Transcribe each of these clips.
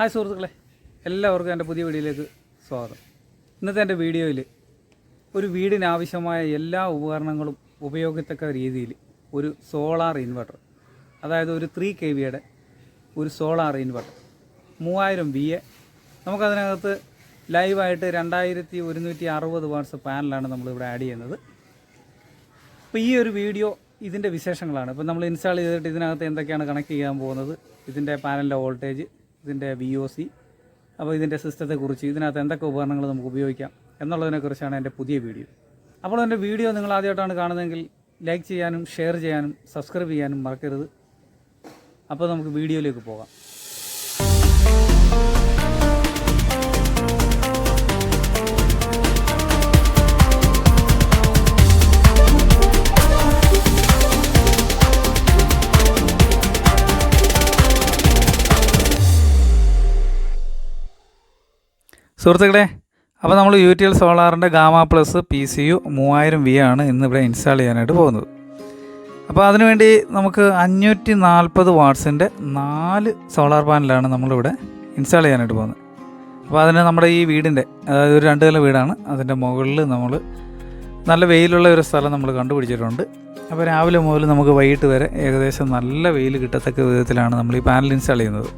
Hi സുഹൃത്തുക്കളെ എല്ലാവർക്കും എന്റെ പുതിയ വീഡിയോയിലേക്ക് സ്വാഗതം. ഇന്നത്തെ എന്റെ വീഡിയോയിൽ ഒരു വീടിന് ആവശ്യമായ എല്ലാ ഉപകരണങ്ങളും ഉപയോഗിക്കത്തക്ക രീതിയിൽ ഒരു സോളാർ ഇൻവെർട്ടർ അതായത് ഒരു ത്രീ കെ വിയുടെ ഒരു സോളാർ ഇൻവെർട്ടർ മൂവായിരം വി എ നമുക്കതിനകത്ത് ലൈവായിട്ട് രണ്ടായിരത്തി ഒരുന്നൂറ്റി അറുപത് വാട്ട്സ് പാനലാണ് നമ്മളിവിടെ ആഡ് ചെയ്യുന്നത്. അപ്പോൾ ഈ ഒരു വീഡിയോ ഇതിന്റെ വിശേഷങ്ങളാണ്. ഇപ്പോൾ നമ്മൾ ഇൻസ്റ്റാൾ ചെയ്തിട്ട് ഇതിനകത്ത് എന്തൊക്കെയാണ് കണക്ട് ചെയ്യാൻ പോകുന്നത്? ഇതിന്റെ പാനലിന്റെ വോൾട്ടേജ് ഇതിന്റെ വി ഒ സി അപ്പോൾ ഇതിന്റെ സിസ്റ്റത്തെക്കുറിച്ച് ഇതിനകത്ത് എന്തൊക്കെ ഉപകരണങ്ങൾ നമുക്ക് ഉപയോഗിക്കാം എന്നുള്ളതിനെക്കുറിച്ചാണ് എന്റെ പുതിയ വീഡിയോ. അപ്പോൾ എന്റെ വീഡിയോ നിങ്ങൾ ആദ്യമായിട്ടാണ് കാണുന്നതെങ്കിൽ ലൈക്ക് ചെയ്യാനും ഷെയർ ചെയ്യാനും സബ്സ്ക്രൈബ് ചെയ്യാനും മറക്കരുത്. അപ്പോൾ നമുക്ക് വീഡിയോയിലേക്ക് പോകാം. സുഹൃത്തുക്കളെ അപ്പോൾ നമ്മൾ U T L സോളാറിന്റെ Gamma plus P C U മൂവായിരം വി ആണ് ഇന്ന് ഇവിടെ ഇൻസ്റ്റാൾ ചെയ്യാനായിട്ട് പോകുന്നത്. അപ്പോൾ അതിനുവേണ്ടി നമുക്ക് അഞ്ഞൂറ്റി നാൽപ്പത് വാട്ട്സിന്റെ നാല് സോളാർ പാനലാണ് നമ്മളിവിടെ ഇൻസ്റ്റാൾ ചെയ്യാനായിട്ട് പോകുന്നത്. അപ്പോൾ അതിന് നമ്മുടെ ഈ വീടിന്റെ അതായത് ഒരു രണ്ട് നില വീടാണ് അതിന്റെ മുകളിൽ നമ്മൾ നല്ല വെയിലുള്ള ഒരു സ്ഥലം നമ്മൾ കണ്ടുപിടിച്ചിട്ടുണ്ട്. അപ്പോൾ രാവിലെ മുതൽ നമുക്ക് വൈകിട്ട് വരെ ഏകദേശം നല്ല വെയിൽ കിട്ടത്തക്ക വിധത്തിലാണ് നമ്മൾ ഈ പാനൽ ഇൻസ്റ്റാൾ ചെയ്യുന്നത്.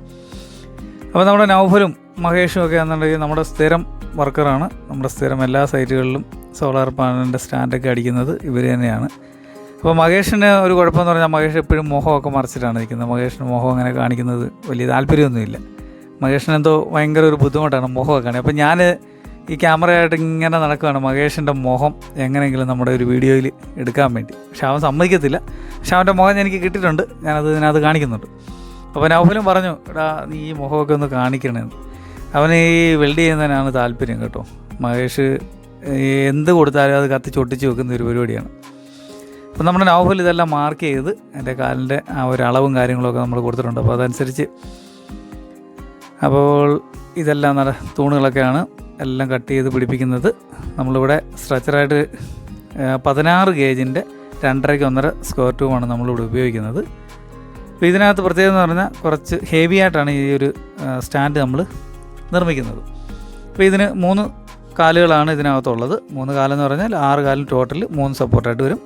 അപ്പോൾ നമ്മുടെ നൗഫലും മഹേഷും ഒക്കെ എന്നുണ്ടെങ്കിൽ നമ്മുടെ സ്ഥിരം വർക്കറാണ്. നമ്മുടെ സ്ഥിരം എല്ലാ സൈറ്റുകളിലും സോളാർ പാനലിന്റെ സ്റ്റാൻഡൊക്കെ അടിക്കുന്നത് ഇവർ തന്നെയാണ്. അപ്പോൾ മഹേഷിന് ഒരു കുഴപ്പമെന്ന് പറഞ്ഞാൽ മഹേഷ് എപ്പോഴും മോഹമൊക്കെ മറിച്ചിട്ടാണ് നിൽക്കുന്നത് മഹേഷിന് മോഹം അങ്ങനെ കാണിക്കുന്നത് വലിയ താല്പര്യമൊന്നുമില്ല. മഹേഷിന് എന്തോ ഭയങ്കര ഒരു ബുദ്ധിമുട്ടാണ് മോഹമൊക്കെ കാണുക അപ്പോൾ ഞാൻ ഈ ക്യാമറയായിട്ട് ഇങ്ങനെ നടക്കുകയാണ്. മഹേഷിന്റെ മുഖം എങ്ങനെയെങ്കിലും നമ്മുടെ ഒരു വീഡിയോയിൽ എടുക്കാൻ വേണ്ടി. പക്ഷെ അവൻ സമ്മതിക്കത്തില്ല. പക്ഷെ അവന്റെ മുഖം എനിക്ക് കിട്ടിയിട്ടുണ്ട്. ഞാനത് ഇതിനകത്ത് കാണിക്കുന്നുണ്ട്. അപ്പോൾ നൗഫലും പറഞ്ഞു എടാ നീ ഈ മുഖമൊക്കെ ഒന്ന് കാണിക്കണമെന്ന് അവന് ഈ വെൽഡ് ചെയ്യുന്നതിനാണ് താല്പര്യം കേട്ടോ. മഹേഷ് എന്ത് കൊടുത്താലും അത് കത്തിച്ച് ഒട്ടിച്ച് വെക്കുന്ന ഒരു പരിപാടിയാണ്. അപ്പോൾ നമ്മുടെ നൗഫൽ ഇതെല്ലാം മാർക്ക് ചെയ്ത് എന്റെ കാലിന്റെ ആ ഒരു അളവും കാര്യങ്ങളൊക്കെ നമ്മൾ കൊടുത്തിട്ടുണ്ട്. അപ്പോൾ അതനുസരിച്ച് അപ്പോൾ ഇതെല്ലാം നട തൂണുകളൊക്കെയാണ് എല്ലാം കട്ട് ചെയ്ത് പിടിപ്പിക്കുന്നത്. നമ്മളിവിടെ സ്ട്രെച്ചറായിട്ട് പതിനാറ് ഗേജിന്റെ രണ്ടരയ്ക്ക് ഒന്നര സ്ക്വയർ ട്യൂബാണ് നമ്മളിവിടെ ഉപയോഗിക്കുന്നത്. അപ്പോൾ ഇതിനകത്ത് പ്രത്യേകത എന്ന് പറഞ്ഞാൽ കുറച്ച് ഹെവി ആയിട്ടാണ് ഈ ഒരു സ്റ്റാൻഡ് നമ്മൾ നിർമ്മിക്കുന്നത്. അപ്പോൾ ഇതിന് മൂന്ന് കാലുകളാണ് ഇതിനകത്തുള്ളത്. മൂന്ന് കാലെന്ന് പറഞ്ഞാൽ ആറ് കാലും ടോട്ടൽ മൂന്ന് സപ്പോർട്ടായിട്ട് വരും.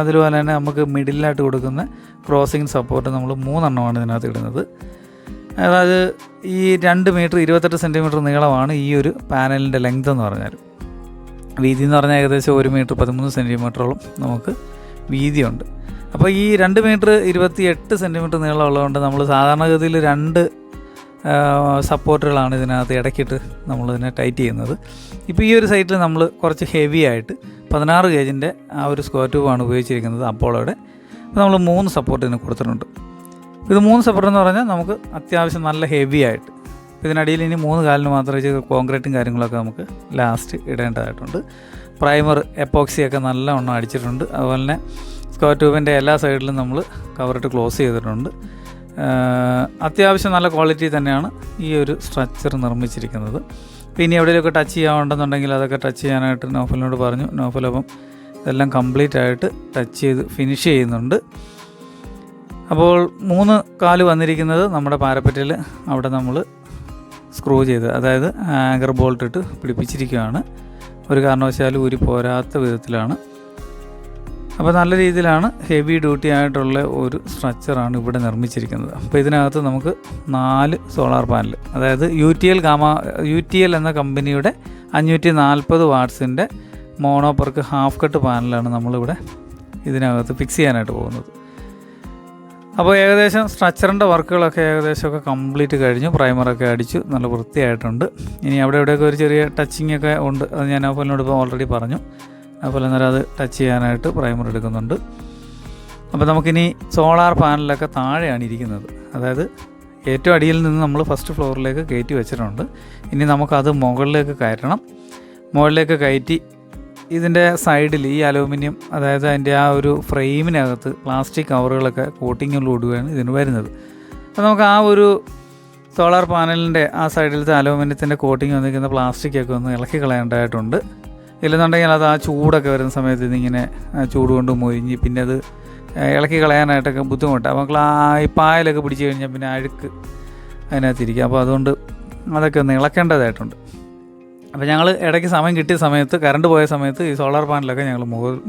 അതുപോലെ തന്നെ നമുക്ക് മിഡിലായിട്ട് കൊടുക്കുന്ന ക്രോസിങ് സപ്പോർട്ട് നമ്മൾ മൂന്നെണ്ണമാണ് ഇതിനകത്ത് ഇടുന്നത്. അതായത് ഈ രണ്ട് മീറ്റർ ഇരുപത്തെട്ട് സെന്റിമീറ്റർ നീളമാണ് ഈ ഒരു പാനലിന്റെ ലെങ്ത് എന്ന് പറഞ്ഞാൽ. വീതി എന്ന് പറഞ്ഞാൽ ഏകദേശം ഒരു മീറ്റർ പതിമൂന്ന് സെന്റിമീറ്ററോളം നമുക്ക് വീതിയുണ്ട്. അപ്പോൾ ഈ രണ്ട് മീറ്റർ ഇരുപത്തി എട്ട് സെന്റിമീറ്റർ നീളമുള്ളതുകൊണ്ട് നമ്മൾ സാധാരണഗതിയിൽ രണ്ട് സപ്പോർട്ടുകളാണ് ഇതിനകത്ത് ഇടയ്ക്കിട്ട് നമ്മളിതിനെ ടൈറ്റ് ചെയ്യുന്നത്. ഇപ്പോൾ ഈ ഒരു സൈറ്റിൽ നമ്മൾ കുറച്ച് ഹെവി ആയിട്ട് പതിനാറ് ഗേജിന്റെ ആ ഒരു സ്ക്വയർ ട്യൂബാണ് ഉപയോഗിച്ചിരിക്കുന്നത് അപ്പോളോടെ അപ്പോൾ നമ്മൾ മൂന്ന് സപ്പോർട്ട് ഇതിന് കൊടുത്തിട്ടുണ്ട്. ഇത് മൂന്ന് സപ്പോർട്ട് എന്ന് പറഞ്ഞാൽ നമുക്ക് അത്യാവശ്യം നല്ല ഹെവി ആയിട്ട്. ഇതിനടിയിൽ ഇനി മൂന്ന് കാലിന് മാത്രമേ കോൺക്രീറ്റും കാര്യങ്ങളൊക്കെ നമുക്ക് ലാസ്റ്റ് ഇടേണ്ടതായിട്ടുണ്ട്. പ്രൈമർ എപ്പോക്സിയൊക്കെ നല്ലവണ്ണം അടിച്ചിട്ടുണ്ട്. അതുപോലെ തന്നെ സ്ക്വയർ ട്യൂബിന്റെ എല്ലാ സൈഡിലും നമ്മൾ കവറിട്ട് ക്ലോസ് ചെയ്തിട്ടുണ്ട്. അത്യാവശ്യം നല്ല ക്വാളിറ്റി തന്നെയാണ് ഈ ഒരു സ്ട്രക്ചർ നിർമ്മിച്ചിരിക്കുന്നത്. പിന്നെ എവിടെയൊക്കെ ടച്ച് ചെയ്യാവുണ്ടെന്നുണ്ടെങ്കിൽ അതൊക്കെ ടച്ച് ചെയ്യാനായിട്ട് നോഫലിനോട് പറഞ്ഞു. നോഫലപ്പം ഇതെല്ലാം കംപ്ലീറ്റ് ആയിട്ട് ടച്ച് ചെയ്ത് ഫിനിഷ് ചെയ്യുന്നുണ്ട്. അപ്പോൾ മൂന്ന് കാൽ വന്നിരിക്കുന്നത് നമ്മുടെ പാരപ്പറ്റിൽ അവിടെ നമ്മൾ സ്ക്രൂ ചെയ്ത് അതായത് ആങ്കർ ബോൾട്ട് ഇട്ട് പിടിപ്പിച്ചിരിക്കുകയാണ്. ഒരു കാരണവശാലും ഊരി പോരാത്ത വിധത്തിലാണ് അപ്പോൾ നല്ല രീതിയിലാണ് ഹെവി ഡ്യൂട്ടി ആയിട്ടുള്ള ഒരു സ്ട്രക്ചറാണ് ഇവിടെ നിർമ്മിച്ചിരിക്കുന്നത്. അപ്പോൾ ഇതിനകത്ത് നമുക്ക് നാല് സോളാർ പാനൽ അതായത് U T L Gamma U T L എന്ന കമ്പനിയുടെ അഞ്ഞൂറ്റി നാൽപ്പത് വാട്ട്സിന്റെ മോണോപ്പർക്ക് ഹാഫ് കട്ട് പാനലാണ് നമ്മളിവിടെ ഇതിനകത്ത് ഫിക്സ് ചെയ്യാനായിട്ട് പോകുന്നത്. അപ്പോൾ ഏകദേശം സ്ട്രക്ചറിന്റെ വർക്കുകളൊക്കെ ഏകദേശമൊക്കെ കംപ്ലീറ്റ് കഴിഞ്ഞു പ്രൈമറൊക്കെ അടിച്ചു നല്ല വൃത്തിയായിട്ടുണ്ട്. ഇനി അവിടെ ഇവിടെയൊക്കെ ഒരു ചെറിയ ടച്ചിങ് ഒക്കെ ഉണ്ട് അത് ഞാൻ അപ്പോലിനോട് ഇപ്പോൾ ഓൾറെഡി പറഞ്ഞു. അതുപോലെ അന്നേരം അത് ടച്ച് ചെയ്യാനായിട്ട് പ്രൈമർ എടുക്കുന്നുണ്ട്. അപ്പോൾ നമുക്കിനി സോളാർ പാനലൊക്കെ താഴെയാണ് ഇരിക്കുന്നത്. അതായത് ഏറ്റവും അടിയിൽ നിന്ന് നമ്മൾ ഫസ്റ്റ് ഫ്ലോറിലേക്ക് കയറ്റി വെച്ചിട്ടുണ്ട്. ഇനി നമുക്കത് മുകളിലേക്ക് കയറ്റണം. മുകളിലേക്ക് കയറ്റി ഇതിന്റെ സൈഡിൽ ഈ അലൂമിനിയം അതായത് അതിന്റെ ആ ഒരു ഫ്രെയിമിനകത്ത് പ്ലാസ്റ്റിക് കവറുകളൊക്കെ കോട്ടിങ്ങിലൂടുകയാണ് ഇതിന് വരുന്നത്. അപ്പോൾ നമുക്ക് ആ ഒരു സോളാർ പാനലിന്റെ ആ സൈഡിലത്തെ അലൂമിനിയത്തിന്റെ കോട്ടിങ് വന്നിരിക്കുന്ന പ്ലാസ്റ്റിക്കൊക്കെ ഒന്ന് ഇളക്കി കളയേണ്ടതായിട്ടുണ്ട്. ഇല്ലെന്നുണ്ടെങ്കിൽ അത് ആ ചൂടൊക്കെ വരുന്ന സമയത്ത് ഇതിങ്ങനെ ചൂട് കൊണ്ട് മൊരിഞ്ഞ് പിന്നെ അത് ഇളക്കി കളയാനായിട്ടൊക്കെ ബുദ്ധിമുട്ടാണ് അപ്പോൾ ആ ഈ പായലൊക്കെ പിടിച്ച് കഴിഞ്ഞാൽ പിന്നെ അഴുക്ക് അതിനകത്തിരിക്കും. അപ്പോൾ അതുകൊണ്ട് അതൊക്കെ ഒന്ന് ഇളക്കേണ്ടതായിട്ടുണ്ട്. അപ്പോൾ ഞങ്ങൾ ഇടയ്ക്ക് സമയം കിട്ടിയ സമയത്ത് കറണ്ട് പോയ സമയത്ത് ഈ സോളാർ പാനലൊക്കെ ഞങ്ങൾ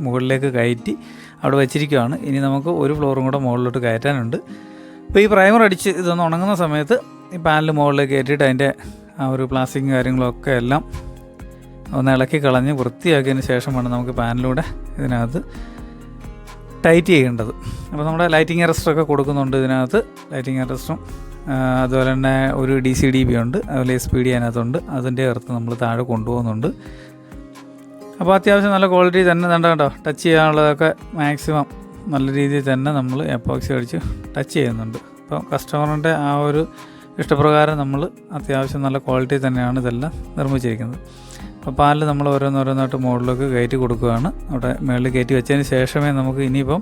മുകളിലേക്ക് കയറ്റി അവിടെ വെച്ചിരിക്കുകയാണ് ഇനി നമുക്ക് ഒരു ഫ്ലോറും കൂടെ മുകളിലോട്ട് കയറ്റാനുണ്ട്. അപ്പോൾ ഈ പ്രൈമർ അടിച്ച് ഇതൊന്ന് ഉണങ്ങുന്ന സമയത്ത് ഈ പാനൽ മുകളിലേക്ക് കയറ്റിയിട്ട് അതിന്റെ ആ ഒരു പ്ലാസ്റ്റിക്കും കാര്യങ്ങളൊക്കെ എല്ലാം ഒന്ന് ഇളക്കി കളഞ്ഞ് വൃത്തിയാക്കിയതിന് ശേഷമാണ് നമുക്ക് പാനിലൂടെ ഇതിനകത്ത് ടൈറ്റ് ചെയ്യേണ്ടത്. അപ്പോൾ നമ്മുടെ ലൈറ്റിംഗ് അറസ്റ്ററൊക്കെ കൊടുക്കുന്നുണ്ട് ഇതിനകത്ത്. ലൈറ്റിംഗ് അറസ്റ്ററും അതുപോലെ തന്നെ ഒരു ഡി സി ഡി ബി ഉണ്ട് അതുപോലെ എസ് പി ഡി അതിനകത്തുണ്ട്. അതിന്റെ അകത്ത് നമ്മൾ താഴെ കൊണ്ടുപോകുന്നുണ്ട്. അപ്പോൾ അത്യാവശ്യം നല്ല ക്വാളിറ്റി തന്നെ കണ്ടോ കേട്ടോ. ടച്ച് ചെയ്യാനുള്ളതൊക്കെ മാക്സിമം നല്ല രീതിയിൽ തന്നെ നമ്മൾ എപ്പോക്സി അടിച്ച് ടച്ച് ചെയ്യുന്നുണ്ട്. അപ്പോൾ കസ്റ്റമറിന്റെ ആ ഒരു ഇഷ്ടപ്രകാരം നമ്മൾ അത്യാവശ്യം നല്ല ക്വാളിറ്റി തന്നെയാണ് ഇതെല്ലാം നിർമ്മിച്ചിരിക്കുന്നത്. അപ്പോൾ പാലിൽ നമ്മൾ ഓരോന്നോരോന്നായിട്ട് മുകളിലേക്ക് കയറ്റി കൊടുക്കുകയാണ്. അവിടെ മുകളിൽ കയറ്റി വെച്ചതിന് ശേഷമേ നമുക്ക് ഇനിയിപ്പം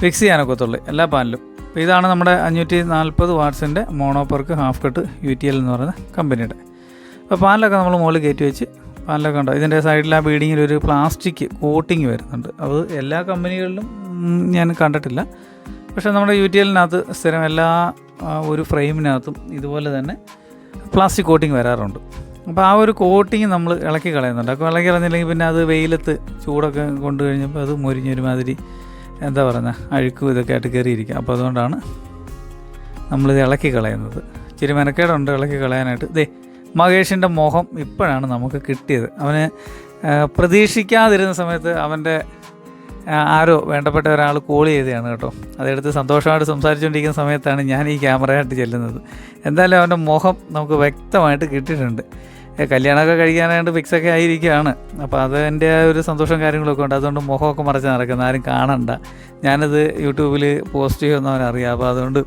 ഫിക്സ് ചെയ്യാനൊക്കത്തുള്ളൂ എല്ലാ പാലിലും. അപ്പോൾ ഇതാണ് നമ്മുടെ അഞ്ഞൂറ്റി നാൽപ്പത് വാട്ട്സിന്റെ mono perc half cut U T L എന്ന് പറയുന്ന കമ്പനിയുടെ. അപ്പോൾ പാലിലൊക്കെ നമ്മൾ മുകളിൽ കയറ്റി വെച്ച് പാലിലൊക്കെ ഉണ്ടോ? ഇതിന്റെ സൈഡിൽ ആ ബീഡിങ്ങിൽ ഒരു പ്ലാസ്റ്റിക് കോട്ടിങ് വരുന്നുണ്ട്. അത് എല്ലാ കമ്പനികളിലും ഞാൻ കണ്ടിട്ടില്ല. പക്ഷേ നമ്മുടെ യു ടി എല്ലിനകത്ത് സ്ഥിരം എല്ലാ ഒരു ഫ്രെയിമിനകത്തും ഇതുപോലെ തന്നെ പ്ലാസ്റ്റിക് കോട്ടിങ് വരാറുണ്ട്. അപ്പോൾ ആ ഒരു കോട്ടിങ് നമ്മൾ ഇളക്കി കളയുന്നുണ്ട്. അപ്പോൾ ഇളക്കി കളഞ്ഞില്ലെങ്കിൽ പിന്നെ അത് വെയിലത്ത് ചൂടൊക്കെ കൊണ്ടു കഴിഞ്ഞപ്പോൾ അത് മുരിഞ്ഞൊരുമാതിരി എന്താ പറയുന്നത് അഴുക്കും ഇതൊക്കെ ആയിട്ട് കയറിയിരിക്കും. അപ്പോൾ അതുകൊണ്ടാണ് നമ്മളിത് ഇളക്കി കളയുന്നത്. ഇച്ചിരി മെനക്കേടുണ്ട് ഇളക്കി കളയാനായിട്ട്. ദേ മഹേഷിന്റെ മോഹം ഇപ്പോഴാണ് നമുക്ക് കിട്ടിയത്. അവന് പ്രതീക്ഷിക്കാതിരുന്ന സമയത്ത് അവന്റെ ആരോ വേണ്ടപ്പെട്ട ഒരാൾ കോൾ ചെയ്തതാണ് കേട്ടോ. അതെടുത്ത് സന്തോഷമായിട്ട് സംസാരിച്ചുകൊണ്ടിരിക്കുന്ന സമയത്താണ് ഞാൻ ഈ ക്യാമറയായിട്ട് ചെല്ലുന്നത്. എന്തായാലും അവന്റെ മുഖം നമുക്ക് വ്യക്തമായിട്ട് കിട്ടിയിട്ടുണ്ട്. കല്യാണമൊക്കെ കഴിക്കാനായിട്ട് ഫിക്സൊക്കെ ആയിരിക്കുകയാണ്. അപ്പോൾ അതിന്റെ ഒരു സന്തോഷം കാര്യങ്ങളൊക്കെ ഉണ്ട്. അതുകൊണ്ട് മുഖമൊക്കെ മറച്ച് നടക്കുന്ന ആരും കാണണ്ട. ഞാനത് യൂട്യൂബിൽ പോസ്റ്റ് ചെയ്യുമെന്ന് അവനറിയാം അപ്പോൾ അതുകൊണ്ട്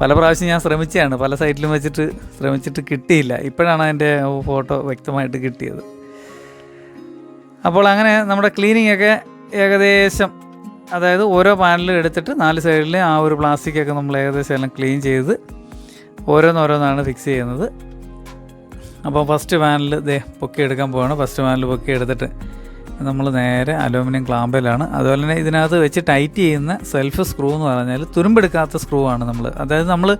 പല പ്രാവശ്യം ഞാൻ ശ്രമിച്ചതാണ്. പല സൈറ്റിലും വെച്ചിട്ട് ശ്രമിച്ചിട്ട് കിട്ടിയില്ല. ഇപ്പോഴാണ് അതിന്റെ ഫോട്ടോ വ്യക്തമായിട്ട് കിട്ടിയത്. അപ്പോൾ അങ്ങനെ നമ്മുടെ ക്ലീനിങ് ഒക്കെ ഏകദേശം അതായത് ഓരോ പാനലും എടുത്തിട്ട് നാല് സൈഡിൽ ആ ഒരു പ്ലാസ്റ്റിക്കൊക്കെ നമ്മൾ ഏകദേശം എല്ലാം ക്ലീൻ ചെയ്ത് ഓരോന്നോരോന്നാണ് ഫിക്സ് ചെയ്യുന്നത്. അപ്പോൾ ഫസ്റ്റ് വാനിൽ ദേ പൊക്കി എടുക്കാൻ പോവാണ്. ഫസ്റ്റ് വാനിൽ പൊക്കി എടുത്തിട്ട് നമ്മൾ നേരെ അലൂമിനിയം ക്ലാമ്പലാണ് അതുപോലെ തന്നെ ഇതിനകത്ത് വെച്ച് ടൈറ്റ് ചെയ്യുന്ന സെൽഫ് സ്ക്രൂ എന്ന് പറഞ്ഞാൽ തുരുമ്പെടുക്കാത്ത സ്ക്രൂ ആണ് നമ്മൾ. അതായത് നമ്മൾ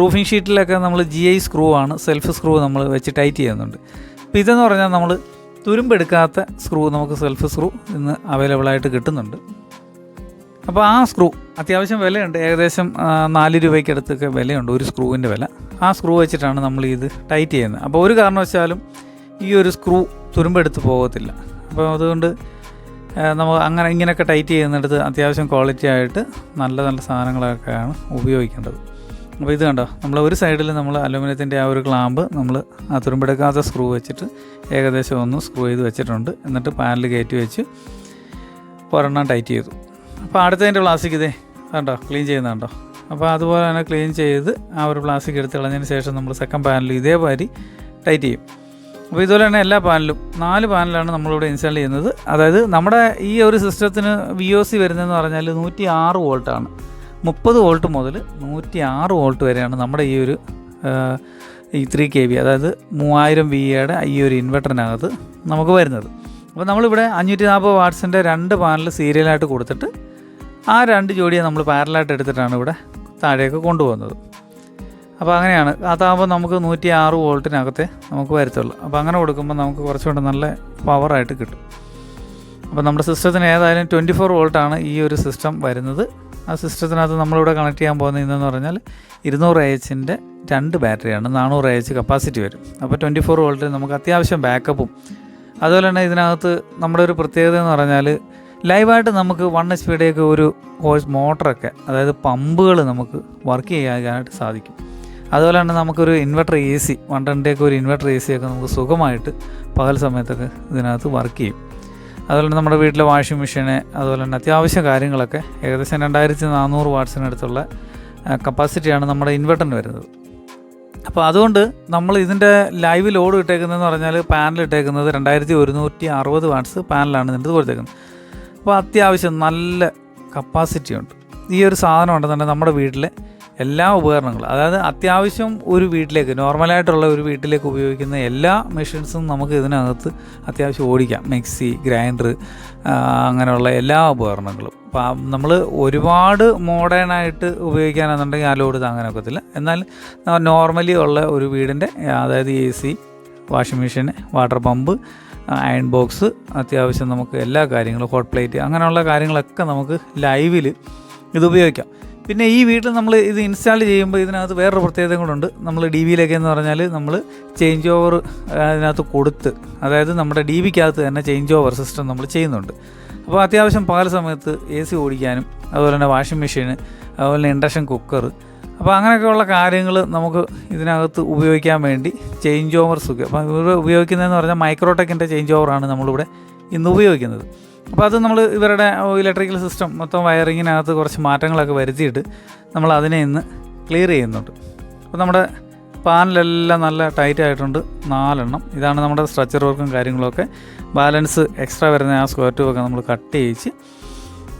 റൂഫിംഗ് ഷീറ്റിലൊക്കെ നമ്മൾ ജി ഐ സ്ക്രൂ ആണ് സെൽഫ് സ്ക്രൂ നമ്മൾ വെച്ച് ടൈറ്റ് ചെയ്യുന്നുണ്ട്. അപ്പോൾ ഇതെന്ന് പറഞ്ഞാൽ നമ്മൾ തുരുമ്പെടുക്കാത്ത സ്ക്രൂ നമുക്ക് സെൽഫ് സ്ക്രൂ ഇന്ന് അവൈലബിൾ ആയിട്ട് കിട്ടുന്നുണ്ട്. അപ്പോൾ ആ സ്ക്രൂ അത്യാവശ്യം വിലയുണ്ട്. ഏകദേശം നാല് രൂപയ്ക്കടുത്തൊക്കെ വിലയുണ്ട് ഒരു സ്ക്രൂവിന്റെ വില. ആ സ്ക്രൂ വെച്ചിട്ടാണ് നമ്മൾ ഇത് ടൈറ്റ് ചെയ്യുന്നത്. അപ്പോൾ ഒരു കാരണവശാലും ഈ ഒരു സ്ക്രൂ തുരുമ്പെടുത്ത് പോകത്തില്ല. അപ്പോൾ അതുകൊണ്ട് നമ്മൾ അങ്ങനെ ഇങ്ങനെയൊക്കെ ടൈറ്റ് ചെയ്യുന്നിടത്ത് അത്യാവശ്യം ക്വാളിറ്റി ആയിട്ട് നല്ല നല്ല സാധനങ്ങളൊക്കെയാണ് ഉപയോഗിക്കേണ്ടത്. അപ്പോൾ ഇത് കണ്ടോ? നമ്മൾ ഒരു സൈഡിൽ നമ്മൾ അലുമിനിയത്തിന്റെ ആ ഒരു ക്ലാമ്പ് നമ്മൾ ആ തുരുമ്പെടുക്കാത്ത സ്ക്രൂ വെച്ചിട്ട് ഏകദേശം ഒന്ന് സ്ക്രൂ ചെയ്ത് വെച്ചിട്ടുണ്ട്. എന്നിട്ട് പാനൽ കയറ്റി വെച്ച് ഒരെണ്ണം ടൈറ്റ് ചെയ്തു. അപ്പോൾ അടുത്തതിന്റെ പ്ലാസ്റ്റിക് ഇതേ കണ്ടോ? ക്ലീൻ ചെയ്യുന്നുണ്ടോ അപ്പോൾ അതുപോലെ തന്നെ ക്ലീൻ ചെയ്ത് ആ ഒരു പ്ലാസ്റ്റിക് എടുത്ത് കളഞ്ഞതിന് ശേഷം നമ്മൾ സെക്കൻഡ് പാനൽ ഇതേമാതിരി ടൈറ്റ് ചെയ്യും. അപ്പോൾ ഇതുപോലെ തന്നെ എല്ലാ പാനലും നാല് പാനലാണ് നമ്മളിവിടെ ഇൻസ്റ്റാൾ ചെയ്യുന്നത്. അതായത് നമ്മുടെ ഈ ഒരു സിസ്റ്റത്തിന് വി ഒ സി വരുന്നതെന്ന് പറഞ്ഞാൽ നൂറ്റി ആറ് വോൾട്ടാണ് മുപ്പത് വോൾട്ട് മുതൽ നൂറ്റി ആറ് വോൾട്ട് വരെയാണ് നമ്മുടെ ഈ ഒരു ഈ ത്രീ കെ വി അതായത് മൂവായിരം വി എയുടെ ഈ ഒരു ഇൻവെർട്ടറിനകത്ത് നമുക്ക് വരുന്നത്. അപ്പോൾ നമ്മളിവിടെ അഞ്ഞൂറ്റി നാൽപ്പത് വാട്ട്സിന്റെ രണ്ട് പാനൽ സീരിയലായിട്ട് കൊടുത്തിട്ട് ആ രണ്ട് ജോഡിയെ നമ്മൾ പാരലായിട്ട് എടുത്തിട്ടാണ് ഇവിടെ താഴേക്ക് കൊണ്ടുപോകുന്നത്. അപ്പോൾ അങ്ങനെയാണ്. അതാകുമ്പോൾ നമുക്ക് നൂറ്റി ആറ് വോൾട്ടിനകത്തെ നമുക്ക് വരത്തുള്ളൂ. അപ്പോൾ അങ്ങനെ കൊടുക്കുമ്പോൾ നമുക്ക് കുറച്ചുകൂടെ നല്ല പവറായിട്ട് കിട്ടും. അപ്പോൾ നമ്മുടെ സിസ്റ്റത്തിന് ഏതായാലും ട്വന്റി ഫോർ വോൾട്ടാണ് ഈ ഒരു സിസ്റ്റം വരുന്നത്. ആ സിസ്റ്റത്തിനകത്ത് നമ്മളിവിടെ കണക്ട് ചെയ്യാൻ പോകുന്ന ഇതെന്ന് പറഞ്ഞാൽ ഇരുന്നൂറ് എച്ചിന്റെ രണ്ട് ബാറ്ററിയാണ് നാനൂറ് എച്ച് കപ്പാസിറ്റി വരും. അപ്പോൾ ട്വന്റി ഫോർ വോൾട്ടിൽ നമുക്ക് അത്യാവശ്യം ബാക്കപ്പും അതുപോലെ തന്നെ ഇതിനകത്ത് നമ്മുടെ ഒരു പ്രത്യേകത എന്ന് പറഞ്ഞാൽ ലൈവായിട്ട് നമുക്ക് വൺ എച്ച് പിയുടെയൊക്കെ ഒരു ഹോഴ്സ് മോട്ടറൊക്കെ അതായത് പമ്പുകൾ നമുക്ക് വർക്ക് ചെയ്യാനായിട്ട് സാധിക്കും. അതുപോലെ തന്നെ നമുക്കൊരു ഇൻവെർട്ടർ എ സി വൺ ടെന്റെയൊക്കെ ഒരു ഇൻവെർട്ടർ എ സി ഒക്കെ നമുക്ക് സുഖമായിട്ട് പകൽ സമയത്തൊക്കെ ഇതിനകത്ത് വർക്ക് ചെയ്യും. അതുപോലെ തന്നെ നമ്മുടെ വീട്ടിലെ വാഷിംഗ് മെഷീന് അതുപോലെ തന്നെ അത്യാവശ്യ കാര്യങ്ങളൊക്കെ ഏകദേശം രണ്ടായിരത്തി നാനൂറ് വാട്ട്സിനടുത്തുള്ള കപ്പാസിറ്റിയാണ് നമ്മുടെ ഇൻവെർട്ടറിന് വരുന്നത്. അപ്പോൾ അതുകൊണ്ട് നമ്മൾ ഇതിന്റെ ലൈവ് ലോഡ് ഇട്ടേക്കുന്നതെന്ന് പറഞ്ഞാൽ പാനൽ ഇട്ടേക്കുന്നത് രണ്ടായിരത്തി ഒരുന്നൂറ്റി അറുപത് വാട്ട്സ് പാനലാണ് ഇതിന്റെ കൊടുത്തേക്കുന്നത്. അപ്പോൾ അത്യാവശ്യം നല്ല കപ്പാസിറ്റി ഉണ്ട്. ഈ ഒരു സാധനം ഉണ്ടെന്നുണ്ടെങ്കിൽ നമ്മുടെ വീട്ടിലെ എല്ലാ ഉപകരണങ്ങളും അതായത് അത്യാവശ്യം ഒരു വീട്ടിലേക്ക് നോർമലായിട്ടുള്ള ഒരു വീട്ടിലേക്ക് ഉപയോഗിക്കുന്ന എല്ലാ മെഷീൻസും നമുക്ക് ഇതിനകത്ത് അത്യാവശ്യം ഓടിക്കാം. മിക്സി ഗ്രൈൻഡർ അങ്ങനെയുള്ള എല്ലാ ഉപകരണങ്ങളും. അപ്പം നമ്മൾ ഒരുപാട് മോഡേണായിട്ട് ഉപയോഗിക്കാനാണെന്നുണ്ടെങ്കിൽ ആ ലോഡ് താങ്ങാൻ ഒക്കത്തില്ല. എന്നാൽ നോർമലി ഉള്ള ഒരു വീടിന്റെ അതായത് A C washing machine water pump iron box അത്യാവശ്യം നമുക്ക് എല്ലാ കാര്യങ്ങളും ഹോട്ട് പ്ലേറ്റ് അങ്ങനെയുള്ള കാര്യങ്ങളൊക്കെ നമുക്ക് ലൈവിൽ ഇത് ഉപയോഗിക്കാം. പിന്നെ ഈ വീട്ടിൽ നമ്മൾ ഇത് ഇൻസ്റ്റാൾ ചെയ്യുമ്പോൾ ഇതിനകത്ത് വേറൊരു പ്രത്യേകത കൂടെ നമ്മൾ ഡി വിയിലൊക്കെ എന്ന് പറഞ്ഞാൽ നമ്മൾ ചേഞ്ച് ഓവർ അതിനകത്ത് കൊടുത്ത് അതായത് നമ്മുടെ ഡി വിക്കകത്ത് തന്നെ ചേഞ്ച് ഓവർ സിസ്റ്റം നമ്മൾ ചെയ്യുന്നുണ്ട്. അപ്പോൾ അത്യാവശ്യം പകൽ സമയത്ത് എ സി ഓടിക്കാനും അതുപോലെ തന്നെ വാഷിംഗ് മെഷീൻ അതുപോലെ തന്നെ ഇൻഡക്ഷൻ കുക്കർ അപ്പോൾ അങ്ങനെയൊക്കെയുള്ള കാര്യങ്ങൾ നമുക്ക് ഇതിനകത്ത് ഉപയോഗിക്കാൻ വേണ്ടി ചേഞ്ച് ഓവർ സുഖം. അപ്പോൾ ഇവർ ഉപയോഗിക്കുന്നതെന്ന് പറഞ്ഞാൽ മൈക്രോടെക്കിന്റെ ചേഞ്ച് ഓവറാണ് നമ്മളിവിടെ ഇന്ന് ഉപയോഗിക്കുന്നത്. അപ്പോൾ അത് നമ്മൾ ഇവരുടെ ഇലക്ട്രിക്കൽ സിസ്റ്റം മൊത്തം വയറിങ്ങിനകത്ത് കുറച്ച് മാറ്റങ്ങളൊക്കെ വരുത്തിയിട്ട് നമ്മൾ അതിനെ ഇന്ന് ക്ലിയർ ചെയ്യുന്നുണ്ട്. അപ്പോൾ നമ്മുടെ പാനലെല്ലാം നല്ല ടൈറ്റ് ആയിട്ടുണ്ട്. നാലെണ്ണം. ഇതാണ് നമ്മുടെ സ്ട്രക്ചർ വർക്കും കാര്യങ്ങളൊക്കെ. ബാലൻസ് എക്സ്ട്രാ വരുന്ന ആ സ്ക്വയർ ഒക്കെ നമ്മൾ കട്ട് ചെയ്യിച്ച്